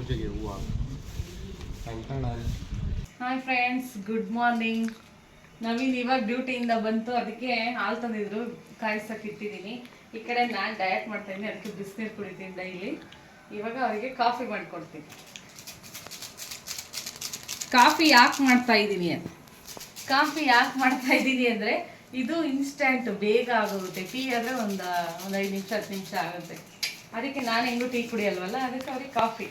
ಪೂಜೆಗೆ ಹೂವು. Hi friends good morning Naveen ಇವಾಗ ಡ್ಯೂಟಿಯಿಂದ ಬಂತು ಅದಕ್ಕೆ ಹಾಲು ತಂದಿದ್ರು. ಕಾಯಿಸಕ್ಕೆ ಇಟ್ಟಿದ್ದೀನಿ ಈ ಕಡೆ ನಾನು ಡಯಟ್ ಮಾಡ್ತಾ ಇದ್ದೀನಿ ಅದಕ್ಕೆ ಬಿಸಿನೀರು ಕುಡಿತೀನಿ ಡೈಲಿ ಇವಾಗ ಅವರಿಗೆ ಕಾಫಿ ಮಾಡಿಕೊಡ್ತೀನಿ. ಕಾಫಿ ಯಾಕೆ ಮಾಡ್ತಾ ಇದ್ದೀನಿ ಅಂತ? ಕಾಫಿ ಯಾಕೆ ಮಾಡ್ತಾ ಇದ್ದೀನಿ ಅಂದರೆ ಇದು ಇನ್ಸ್ಟೆಂಟ್ ಬೇಗ ಆಗೋಗುತ್ತೆ ಟೀ ಆದರೆ ಒಂದು ಒಂದು ಐದು ನಿಮಿಷ ಹತ್ತು ನಿಮಿಷ ಆಗುತ್ತೆ. ಅದಕ್ಕೆ ನಾನು ಹೆಂಗೂ ಟೀ ಕುಡಿಯಲ್ವಲ್ಲ ಅದಕ್ಕೆ ಅವ್ರಿಗೆ ಕಾಫಿ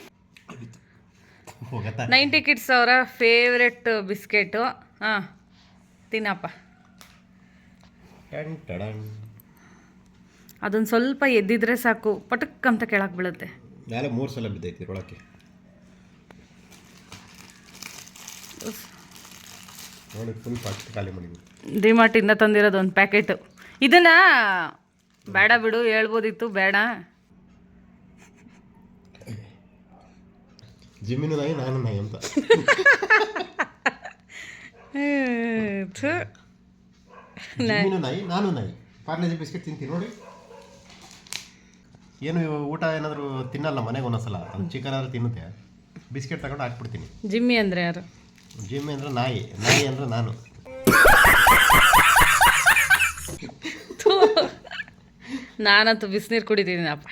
ನೈಂಟಿ ಕಿಡ್ಸ್ ಅವರ ಫೇವ್ರೆಟ್ ಬಿಸ್ಕೆಟು ಹಾಂ ತಿನ್ನಪ್ಪ. ಅದೊಂದು ಸ್ವಲ್ಪ ಎದ್ದಿದ್ರೆ ಸಾಕು. ಪಟಕ್ ಅಂತ ಕೆಳಗೆ ಬೀಳುತ್ತೆ. ಮೂರು ಸಲ ಬಿದ್ದೈತಿ ಒಳಕ್ಕೆ ನೋಡಿ ಫುಲ್ ಫಾಸ್ಟ್ ಖಾಲಿ ಮಾಡಿದ್ವಿ ಡಿಮಾರ್ಟಿಂದ ತಂದಿರೋದು ಒಂದು ಪ್ಯಾಕೆಟು ಇದನ್ನ ಬೇಡ ಬಿಡು ಹೇಳ್ಬೋದಿತ್ತು ಬೇಡ. ಜಿಮ್ಮಿನ ನಾಯಿ ನಾನು ನಾಯಿ ಅಂತ. ಥು. ಜಿಮ್ಮಿನ ನಾಯಿ. ನಾನು ನಾಯಿ. ಪಾರ್ಲೇಜಿ ಬಿಸ್ಕೆಟ್ ತಿಂತೀನಿ ನೋಡಿ. ಏನು ಇವ ಊಟ ಏನಾದರೂ ತಿನ್ನಲ್ಲ ಮನೆಗೆ ಒಂದೊಂದ್ಸಲ? ಅದು ಚಿಕನ್ ಆದ್ರೆ ತಿನ್ನುತ್ತೆ. ಬಿಸ್ಕೆಟ್ ತಗೊಂಡು ಹಾಕ್ಬಿಡ್ತೀನಿ. ಜಿಮ್ಮಿ ಅಂದರೆ ಯಾರು? ಜಿಮ್ಮಿ ಅಂದ್ರೆ ನಾಯಿ. ನಾಯಿ ಅಂದ್ರೆ ನಾನು. ಥು. ನಾನಂತೂ ಬಿಸಿನೀರು ಕುಡಿತೀನಪ್ಪ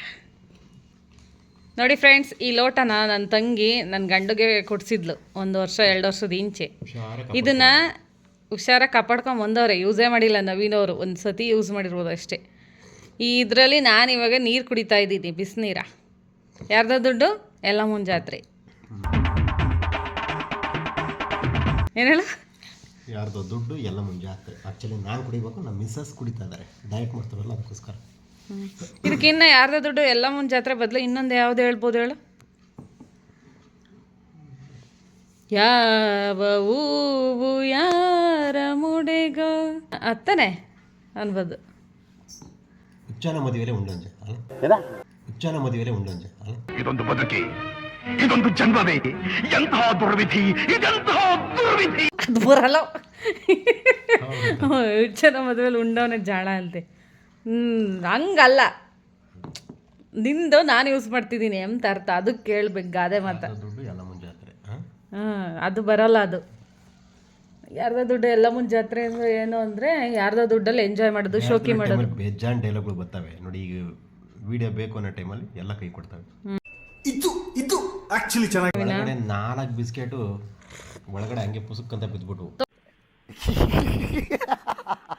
ನೋಡಿ ಫ್ರೆಂಡ್ಸ್ ಈ ಲೋಟನ ನನ್ನ ತಂಗಿ ನನ್ನ ಗಂಡಗೆ ಕೊಡಿಸಿದ್ಲು ಒಂದು ವರ್ಷ ಎರಡು ವರ್ಷದ ಇಂಚೆ ಇದನ್ನು ಹುಷಾರಾಗಿ ಕಾಪಾಡ್ಕೊಂಡು ಬಂದವ್ರೆ ಯೂಸೇ ಮಾಡಿಲ್ಲ ನವೀನವರು ಒಂದು ಸತಿ ಯೂಸ್ ಮಾಡಿರ್ಬೋದು ಅಷ್ಟೇ. ಈ ಇದರಲ್ಲಿ ನಾನು ಇವಾಗ ನೀರು ಕುಡಿತಾ ಇದ್ದೀನಿ ಬಿಸಿನೀರ. ಯಾರ್ದ ದುಡ್ಡು ಎಲ್ಲ ಮುಂಜಾತ್ರೆ. ಏನು ಹೇಳು? ಯಾರ್ದೋ ದುಡ್ಡು ಎಲ್ಲ ಮುಂಜಾತ್ರೆ. ಆ್ಯಕ್ಚುಲಿ ನಾನು ಕುಡಿಬೇಕು ನಮ್ಮ ಮಿಸ್ಸಸ್ ಕುಡಿತಾ ಇದ್ದಾರೆ ಡಯಟ್ ಮಾಡ್ತಾರಲ್ಲ ಅದಕ್ಕೋಸ್ಕರ. ಇದಕ್ಕಿನ್ನ ಯಾರ್ದ ದುಡ್ಡು ಎಲ್ಲ ಜಾತ್ರೆ ಬದಲು ಇನ್ನೊಂದು ಯಾವ್ದು ಹೇಳ್ಬೋದು ಹೇಳು? ಯಾವ ಹೂವು ಯಾರ ಮುಡೆಗ? ಅತ್ತನೆ ಅನ್ಬೋದು. ಉಚ್ಚಾನ ಮದುವೆಲೆ ಉಂಡಂಜೆ ಅಲ್ಲ? ಹುಚ್ಚನ ಮದುವೆಲೆ ಉಂಡಂಜೆ ಇದೊಂದು ಬದುಕಿ ಇದೊಂದು ಜನ್ಮವೇ ಎಂತಹ ದುರ್ವಿಧಿ ಇದೆಂತಹ ದುರ್ವಿಧಿ? ಅದು ಬರಲ್ಲ ಹುಚ್ಚನ ಮದುವೆಲಿ ಉಂಡವನೇ ಜಾಳ ಅಂತೆ. ಹಂಗಲ್ಲ. ನಿಂದು ನಾನು ಯೂಸ್ ಮಾಡ್ತಿದ್ದೀನಿ ಎಂತ ಅರ್ಥ. ಅದಕ್ಕೆ ಕೇಳ್ಬೇಕು ಗಾದೆ ಮಾತು ಯಾರ್ದೋ ದುಡ್ಡು ಎಲ್ಲ ಮುಂಜೆ ಆಗ್ತಾರೆ ಹಾಂ ಅದು ಬರಲ್ಲ ಅದು. ಯಾರ್ದೋ ದುಡ್ಡು ಎಲ್ಲ ಮುಂದೆ ಜಾತ್ರೆ ಅಂದ್ರೆ ಏನು ಅಂದರೆ ಯಾರ್ದೋ ದುಡ್ಡಲ್ಲಿ ಎಂಜಾಯ್ ಮಾಡೋದು ಶೋಕಿ ಮಾಡೋದು. ಬೇಜಾನ್ ಡೈಲಾಗ್ಗಳು ಬರ್ತವೆ. ನೋಡಿ ಈಗ ವಿಡಿಯೋ ಬೇಕು ಅನ್ನೋ ಟೈಮಲ್ಲಿ ಎಲ್ಲ ಕೈ ಕೊಡ್ತವೆ. ಒಳಗಡೆ ನಾಲ್ಕು ಬಿಸ್ಕೆಟು ಒಳಗಡೆ ಹಂಗೆ ಪುಸುಕ್ ಅಂತ ಬಿದ್ಬಿಟ್ಟು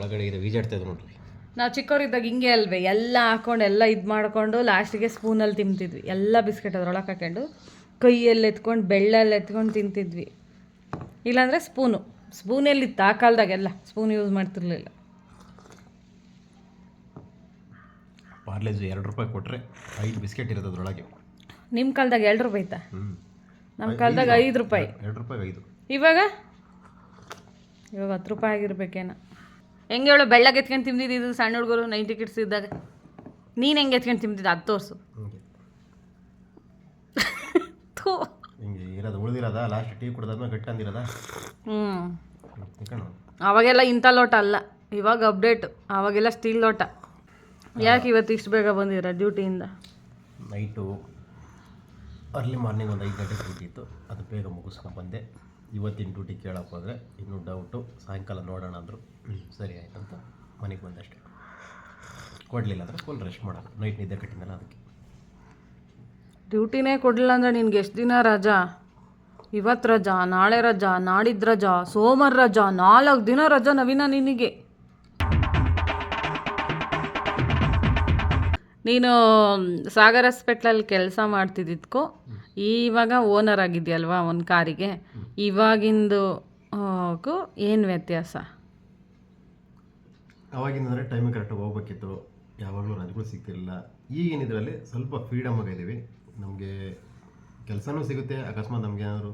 ಒಳಗಡೆ ಇದೆ ಈಜಾಡ್ತಾ ಇದೆ ನೋಡ್ರಿ. ನಾವು ಚಿಕ್ಕವರಿದ್ದಾಗ ಹಿಂಗೆ ಅಲ್ವೇ ಎಲ್ಲ ಹಾಕೊಂಡು ಎಲ್ಲ ಇದು ಮಾಡಿಕೊಂಡು ಲಾಸ್ಟಿಗೆ ಸ್ಪೂನಲ್ಲಿ ತಿಂತಿದ್ವಿ. ಎಲ್ಲ ಬಿಸ್ಕೆಟ್ ಅದ್ರೊಳಗೆ ಹಾಕೊಂಡು ಕೈಯಲ್ಲಿ ಎತ್ಕೊಂಡು ಬೆಳ್ಳಲ್ಲಿ ಎತ್ಕೊಂಡು ತಿಂತಿದ್ವಿ. ಇಲ್ಲಾಂದರೆ ಸ್ಪೂನು ಸ್ಪೂನೆಲ್ಲಿತ್ತು ಆ ಕಾಲದಾಗೆಲ್ಲ ಸ್ಪೂನ್ ಯೂಸ್ ಮಾಡ್ತಿರ್ಲಿಲ್ಲ. ಪಾರ್ಲೇಜು ಎರಡು ರೂಪಾಯಿ ಕೊಟ್ಟರೆ ಐದು ಬಿಸ್ಕೆಟ್ ಇರೋದು ಅದರೊಳಗೆ. ನಿಮ್ಮ ಕಾಲದಾಗ ಎರಡು ರೂಪಾಯಿ ಇತ್ತಾ ನಮ್ಮ ಕಾಲದಾಗ ಐದು ರೂಪಾಯಿ. ಎರಡು ರೂಪಾಯಿ ಐದು. ಇವಾಗ? ಇವಾಗ ಹತ್ತು ರೂಪಾಯಿ ಆಗಿರ್ಬೇಕೇನೋ. ಹೆಂಗೆ ಹೇಳು ಬೆಳ್ಳಗೆ ಎತ್ಕೊಂಡು ತಿಂದಿದ್ದು ಸಣ್ಣ ಹುಡುಗರು ನೈಂಟಿ ಕಿಡ್ಸ್ ಇದ್ದಾಗ. ನೀನು ಹೆಂಗೆ ಎತ್ಕೊಂಡು ತಿಂದಿದ್ದು ಅದು ತೋರಿಸು. ಹಿಂಗೆ. ಥೂ. ಹಿಂಗೆ ಇರೋದು ಉಳಿದಿರೋದ? ಲಾಸ್ಟ್ ಟೀ ಕುಡ್ದಾದ್ಮೇಲೆ ಗಟ್ಟಿ ಅಂದಿರೋದ? ಹ್ಞೂ ಅವಾಗೆಲ್ಲ ಇಂಥ ಲೋಟ ಅಲ್ಲ. ಇವಾಗ ಅಪ್ಡೇಟ್ ಅವಾಗೆಲ್ಲ ಸ್ಟೀಲ್ ಲೋಟ. ಯಾಕೆ ಇವತ್ತು ಇಷ್ಟು ಬೇಗ ಬಂದಿರ ಡ್ಯೂಟಿಯಿಂದ ನೈಟು ಅರ್ಲಿ ಮಾರ್ನಿಂಗ್ ಒಂದು ಐದು ಗಂಟೆ ಡ್ಯೂಟಿ ಇತ್ತು. ಅದು ಬೇಗ ಮುಗಿಸ್ಕೊಂಡು ಬಂದೆ. ಇವತ್ತಿನ ಡ್ಯೂಟಿ ಕೇಳಕ್ಕೆ ಹೋದರೆ ಇನ್ನೂ ಡೌಟು ಸಾಯಂಕಾಲ ನೋಡೋಣ ಅಂದರು. ಸರಿ ಆಯ್ತು ಅಂತ ಮನೆಗೆ ಬಂದಷ್ಟೇ ಕೊಡಲಿಲ್ಲ ಅಂದರೆ ಫುಲ್ ರೆಸ್ಟ್ ಮಾಡೋದು ನೈಟ್ ನಿದ್ದೆ ಕಟ್ಟಿದ್ನಲ್ಲ ಅದಕ್ಕೆ. ಡ್ಯೂಟಿನೇ ಕೊಡಲಿಲ್ಲ ಅಂದರೆ ನಿನ್ಗೆ ಎಷ್ಟು ದಿನ ರಜಾ? ಇವತ್ತು ರಜಾ, ನಾಳೆ ರಜಾ ನಾಡಿದ್ದು ರಜಾ, ಸೋಮವಾರ ರಜಾ, ನಾಲ್ಕು ದಿನ ರಜಾ ನವೀನ ನಿನಗೆ. ನೀನು ಸಾಗರ್ ಹಾಸ್ಪಿಟ್ಲಲ್ಲಿ ಕೆಲಸ ಮಾಡ್ತಿದ್ದಿದ್ಕೋ ಇವಾಗ ಓನರ್ ಆಗಿದೆಯಲ್ವಾ ಒಂದು ಕಾರಿಗೆ? ಇವಾಗಿಂದು ಏನು ವ್ಯತ್ಯಾಸ? ಅವಾಗಿಂದ್ರೆ ಟೈಮಿಗೆ ಕರೆಕ್ಟಾಗಿ ಹೋಗ್ಬೇಕಿತ್ತು. ಯಾವಾಗಲೂ ರಜೆಗಳು ಸಿಗ್ತಿರಲಿಲ್ಲ. ಈಗಿನ ಇದರಲ್ಲಿ ಸ್ವಲ್ಪ ಫ್ರೀಡಮ್ ಆಗಿದ್ದೀವಿ ನಮಗೆ ಕೆಲಸನೂ ಸಿಗುತ್ತೆ ಅಕಸ್ಮಾತ್ ನಮ್ಗೆ ಏನಾದರೂ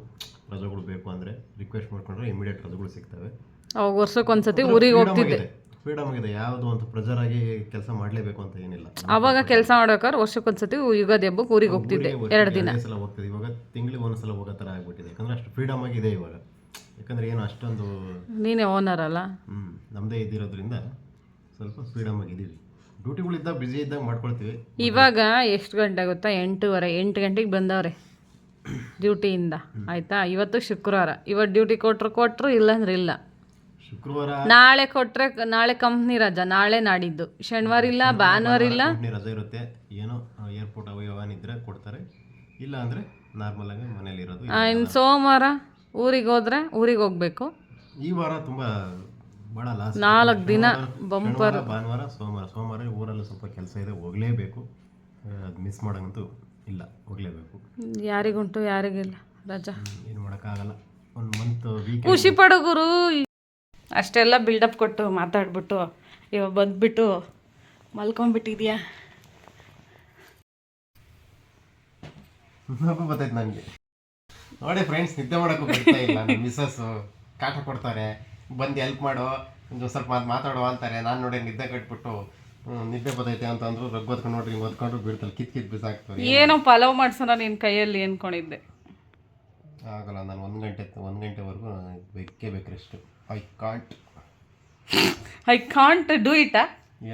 ರಜೆಗಳು ಬೇಕು ಅಂದರೆ ರಿಕ್ವೆಸ್ಟ್ ಮಾಡ್ಕೊಂಡ್ರೆ ಇಮಿಡಿಯೇಟ್ ರಜೆಗಳು ಸಿಗ್ತವೆ. ವರ್ಷಕ್ಕೆ ವರ್ಷಕ್ಕೊಂದ್ಸತಿ ಊರಿಗೆ ಹೋಗ್ತಿದ್ದೆ. ಫ್ರೀಡಮ್ ಆಗಿದೆ. ಯಾವುದು ಅಂತ ಪ್ರೆಜರ್ ಆಗಿ ಕೆಲಸ ಮಾಡಲೇಬೇಕು ಅಂತ ಏನಿಲ್ಲ. ಅವಾಗ ಕೆಲಸ ಮಾಡ್ಬೇಕಾದ್ರೆ ವರ್ಷಕ್ಕೊಂದ್ಸತಿ ಯುಗಾದಿ ಹಬ್ಬ ಊರಿಗೆ ಹೋಗ್ತಿದ್ದೆ ಎರಡು ದಿನ. ಸಲ ಹೋಗ್ತಿದ್ದೆ. ಇವಾಗ ತಿಂಗಳಿಗೆ ಒಂದು ಸಲ ಹೋಗೋ ಥರ ಆಗ್ಬಿಟ್ಟಿದೆ. ಯಾಕಂದ್ರೆ ಅಷ್ಟು ಫ್ರೀಡಮ್ ಆಗಿದೆ ಇವಾಗ. ಯಾಕಂದ್ರೆ ಏನು ಅಷ್ಟೊಂದು ನೀನೇ ಓನರ್ ಅಲ್ಲ? ಹ್ಞೂ ನಮ್ಮದೇ ಇದ್ದಿರೋದ್ರಿಂದ ಸ್ವಲ್ಪ ಫ್ರೀಡಮ್ ಆಗಿದ್ದೀವಿ. ಡ್ಯೂಟಿಗಳಿದ್ದಾಗ ಬ್ಯುಸಿ ಇದ್ದಾಗ ಮಾಡ್ಕೊಳ್ತೀವಿ. ಇವಾಗ ಎಷ್ಟು ಗಂಟೆ ಗೊತ್ತಾ? ಎಂಟೂವರೆ ಎಂಟು ಗಂಟೆಗೆ ಬಂದವ್ರೆ ಡ್ಯೂಟಿಯಿಂದ. ಆಯಿತಾ? ಇವತ್ತು ಶುಕ್ರವಾರ. ಇವತ್ತು ಡ್ಯೂಟಿ ಕೊಟ್ಟರು ಕೊಟ್ಟರು ಇಲ್ಲಾಂದ್ರೆ ಇಲ್ಲ. ಶುಕ್ರವಾರ ನಾಳೆ ಕೊಟ್ರೆ ನಾಳೆ ಕಂಪ್ನಿ ರಜಾ ನಾಳೆ ನಾಡಿದ್ದು. ಶನಿವಾರ ಇಲ್ಲ ಭಾನುವಾರ ಇಲ್ಲ. ಕಂಪ್ನಿ ರಜೆ ಇರುತ್ತೆ. ಏನೋ ಏರ್ಪೋರ್ಟ್ ಅವಯವನ್ ಇದ್ರೆ ಕೊಡ್ತಾರೆ. ಇಲ್ಲ ಅಂದ್ರೆ ನಾರ್ಮಲ್ ಆಗಿ ಮನೇಲಿ ಇರೋದು ಇನ್ನು ಸೋಮವಾರ ಊರಿಗೆ ಹೋದ್ರೆ ಊರಿಗೆ ಹೋಗ್ಬೇಕು. ಈ ವಾರ ತುಂಬಾ ಬಹಳ ಲಾಸ್ ನಾಲ್ಕು ದಿನ ಬಂಪರ್ ಭಾನುವಾರ ಸೋಮವಾರ. ಸೋಮವಾರ ಊರಲ್ಲಿ ಸ್ವಲ್ಪ ಕೆಲಸ ಇದೆ ಹೋಗ್ಲೇಬೇಕು. ಅದು ಮಿಸ್ ಮಾಡೋಂಗಂತೂ ಇಲ್ಲ ಹೋಗ್ಲೇಬೇಕು. ಯಾರಿಗುಂಟು ಯಾರಿಗಿಲ್ಲ ರಜಾ. ಏನು ಮಾಡೋಕ್ಕಾಗಲ್ಲ. ಒಂದು ಮಂತ್ ವೀಕ್ ಖುಷಿ ಪಡೋ ಗುರು. ಅಷ್ಟೆಲ್ಲ ಬಿಲ್ಡಪ್ ಕೊಟ್ಟು ಮಾತಾಡ್ಬಿಟ್ಟು ಇವಾಗ ಬಂದ್ಬಿಟ್ಟು ಮಲ್ಕೊಂಡ್ಬಿಟ್ಟಿದ್ಯಾ? ನಗು ಬರ್ತೈತೆ ನನಗೆ ನೋಡಿ ಫ್ರೆಂಡ್ಸ್ ನಿದ್ದೆ ಮಾಡೋಕ್ಕೂ ಬರ್ತಾ ಇಲ್ಲ. ನಮ್ಮ ಮಿಸ್ಸಸ್ಸು ಕಾಟ ಕೊಡ್ತಾರೆ. ಬಂದು ಹೆಲ್ಪ್ ಮಾಡು. ಒಂದು ಸ್ವಲ್ಪ ಮಾತು ಮಾತಾಡುವ ಅಂತಾರೆ. ನಾನು ನೋಡಿ ನಿದ್ದೆ ಕಟ್ಬಿಟ್ಟು ನಿದ್ದೆ ಬರ್ತೈತೆ ಅಂತ ಅಂದ್ರು ರಗ್ ಓದ್ಕೊಂಡು ನೋಡ್ರಿ ಹಿಂಗೆ ಓದ್ಕೊಂಡು ಬಿಡ್ತಾರೆ ಕಿತ್ ಕಿತ್ ಬಿಸಾಕ್ತಾರೆ ಏನೋ ಪಲಾವ್ ಮಾಡ್ಸೋಣ ನಿನ್ನ ಕೈಯಲ್ಲಿ ಅನ್ಕೊಂಡಿದ್ದೆ. ಆಗಲ್ಲ ನಾನು ಒಂದು ಗಂಟೆ ಒಂದು ಗಂಟೆವರೆಗೂ ಬೇಕೇ ಬೇಕು rest I can't I can't do it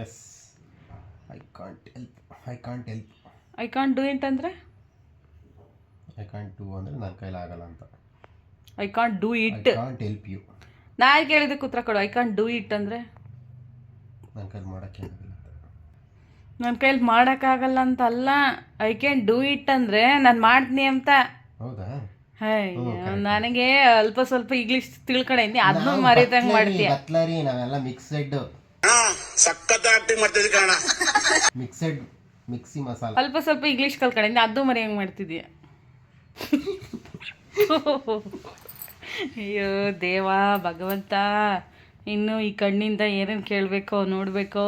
yes I can't help I can't help I can't do it ಅಂದರೆ? ಐ ಕಾಂಟ್ ಡೂ ಅಂದರೆ ನನ್ನ ಕೈಲಾಗಲ್ಲ ಅಂತ. I can't do I it can't help you ನಾನು ಕೇಳಿದಕ್ಕೆ ಉತ್ತರ ಕೊಡು? ಐ ಕಾಂಟ್ ಡೂ ಇಟ್ ಅಂದರೆ? ನನ್ನ ಕೈಲಿ ಮಾಡೋಕ್ಕೆ ನನ್ನ ಕೈಲಿ ಮಾಡೋಕ್ಕಾಗಲ್ಲ ಅಂತ ಅಲ್ಲ. ಐ ಕ್ಯಾನ್ ಡೂ ಇಟ್ ಅಂದರೆ ನಾನು ಮಾಡ್ತೀನಿ ಅಂತ. ಹೌದಾ? ನನಗೆ ಅಲ್ಪ ಸ್ವಲ್ಪ ಇಂಗ್ಲಿಷ್ ತಿಳ್ಕೊಂಡಿ ಅದನ್ನು ಮರಿದಂಗೆ ಮಾಡ್ತೀಯ. ಬತ್ಲಾರಿ ನಾವೆಲ್ಲ ಮಿಕ್ಸೆಡ್ ಸಖತ್ ಆಕ್ಟಿಂಗ್ ಮಾಡ್ತಿದ್ವಿ ಕಾರಣ ಮಿಕ್ಸೆಡ್ ಮಿಕ್ಸಿ ಮಸಾಲ ಅಲ್ಪ ಸ್ವಲ್ಪ ಇಂಗ್ಲಿಷ್ ಕಲ್ತ್ಕೊಂಡಿದ್ನಿ ಅದು ಮರಿಯಂಗೆ ಮಾಡ್ತಿದ್ಯಾ. ಅಯ್ಯೋ ದೇವಾ ಭಗವಂತ ಇನ್ನು ಈ ಕಣ್ಣಿಂದ ಏನೇನ್ ಕೇಳಬೇಕೋ ನೋಡ್ಬೇಕೋ.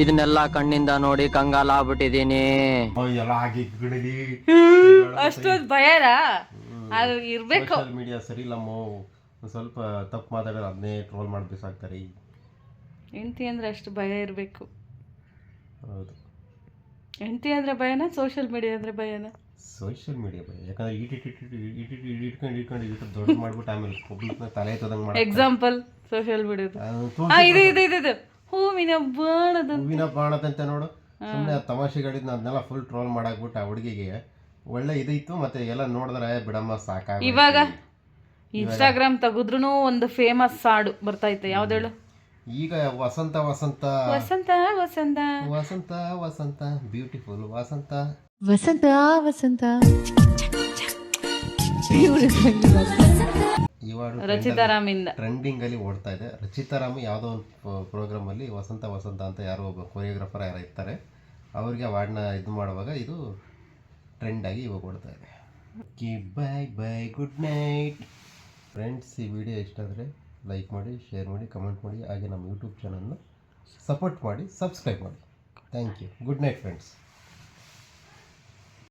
ಇದನ್ನೆಲ್ಲ ಕಣ್ಣಿಂದ ನೋಡಿ ಕಂಗಾಲ ಆಗ್ಬಿಟ್ಟಿದೀನಿ ಅಷ್ಟೊಂದು ಭಯನಾ? ಅದು ಇರಬೇಕು. ಸೋಷಿಯಲ್ ಮೀಡಿಯಾ ಸರಿ ಇಲ್ಲಮ್ಮ ಒಂದ್ ಸ್ವಲ್ಪ ತಪ್ಪು ಮಾತಾಡಿದ್ರೆ ಅದನ್ನೇ ಟ್ರೋಲ್ ಮಾಡಿ ಬಿಸಾಕ್ತಾರೆ ಅಂದ್ರೆ ಹೆಂಡ್ತಿ ಅಂದರೆ ಅಷ್ಟು ಭಯ ಇರಬೇಕು. ಹೌದು. ಹೆಂಡ್ತಿ ಅಂದ್ರೆ ಭಯನಾ ಸೋಷಿಯಲ್ ಮೀಡಿಯಾ ಅಂದ್ರೆ ಭಯನಾ? ಸೋಷಿಯಲ್ ಮೀಡಿಯಾ ಭಯ. ಯಾಕಂದ್ರೆ ಇಟ್ ಟಿ ಟಿ ಇಟ್ ಟಿ ಇಟ್ ಇಟ್ಕೊಂಡು ಇಟ್ಕೊಂಡು ಇಟ್ಟು ದೊಡ್ಡ ಮಾಡ್ಬಿಟ್ಟು ಆಮೇಲೆ ಪಬ್ಲಿಕ್ನ ತಲೆ ಎತ್ತದಂಗೆ ಮಾಡಿ ಎಕ್ಸಾಂಪಲ್ ಸೋಷಿಯಲ್ ಮೀಡಿಯಾದ ಹಾಂ ಇದು ಇದು ಇದು ಇದು. ಹೂವಿನ ಬಾಣದ ಹೂವಿನ ಬಾಣದಂತೆ ನೋಡು. ಸುಮ್ಮನೆ ತಮಾಷೆಗಳಿದ್ನ ಅದನ್ನೆಲ್ಲ ಫುಲ್ ಟ್ರೋಲ್ ಮಾಡಾಕ್ಬಿಟ್ಟು ಆ ಹುಡುಗಿಗೆ ಒಳ್ಳೆ ಇದಿತ್ತು ಮತ್ತೆ ಎಲ್ಲ ನೋಡಿದ್ರೆ ಬಿಡಮ್ಮ ಸಾಕಾಗ ಇವಾಗ ಇನ್ಸ್ಟಾಗ್ರಾಮ್ ತೆಗೆದ್ರೂ ಒಂದು ಫೇಮಸ್ ಹಾಡು ಬರ್ತೈತೆ ಹೇಳು? ಈಗ ವಸಂತ ವಸಂತ. ವಸಂತ ವಸಂತ. ವಸಂತ ವಸಂತ. ಬ್ಯೂಟಿಫುಲ್ ವಸಂತ. ವಸಂತ ವಸಂತ. ಇವಾಗ ರಚಿತಾ ರಾಮಿಂದ. ಟ್ರೆಂಡಿಂಗ್ ಅಲ್ಲಿ ಓಡ್ತಾ ಇದೆ. ರಚಿತಾರಾಮ್ ಯಾವುದೋ ಒಂದು ಪ್ರೋಗ್ರಾಮ್ ಅಲ್ಲಿ ವಸಂತ ವಸಂತ ಅಂತ ಯಾರೋ ಒಬ್ಬ ಕೊರಿಯೋಗ್ರಾಫರ್ ಯಾರು ಇರ್ತಾರೆ. ಅವ್ರಿಗೆ ವಾರ್ಡ್ನ ಇದು ಮಾಡುವಾಗ ಇದು ಟ್ರೆಂಡ್ ಆಗಿ ಇವಾಗ ಓಡ್ತಾ ಇದೆ. ಕಿ bye bye good night friends ಈ ವಿಡಿಯೋ ಇಷ್ಟ ಆದರೆ ಲೈಕ್ ಮಾಡಿ ಶೇರ್ ಮಾಡಿ ಕಮೆಂಟ್ ಮಾಡಿ, ಹಾಗೆ ನಮ್ಮ ಯೂಟ್ಯೂಬ್ ಚಾನಲ್ನ ಸಪೋರ್ಟ್ ಮಾಡಿ ಸಬ್ಸ್ಕ್ರೈಬ್ ಮಾಡಿ. Thank you good night friends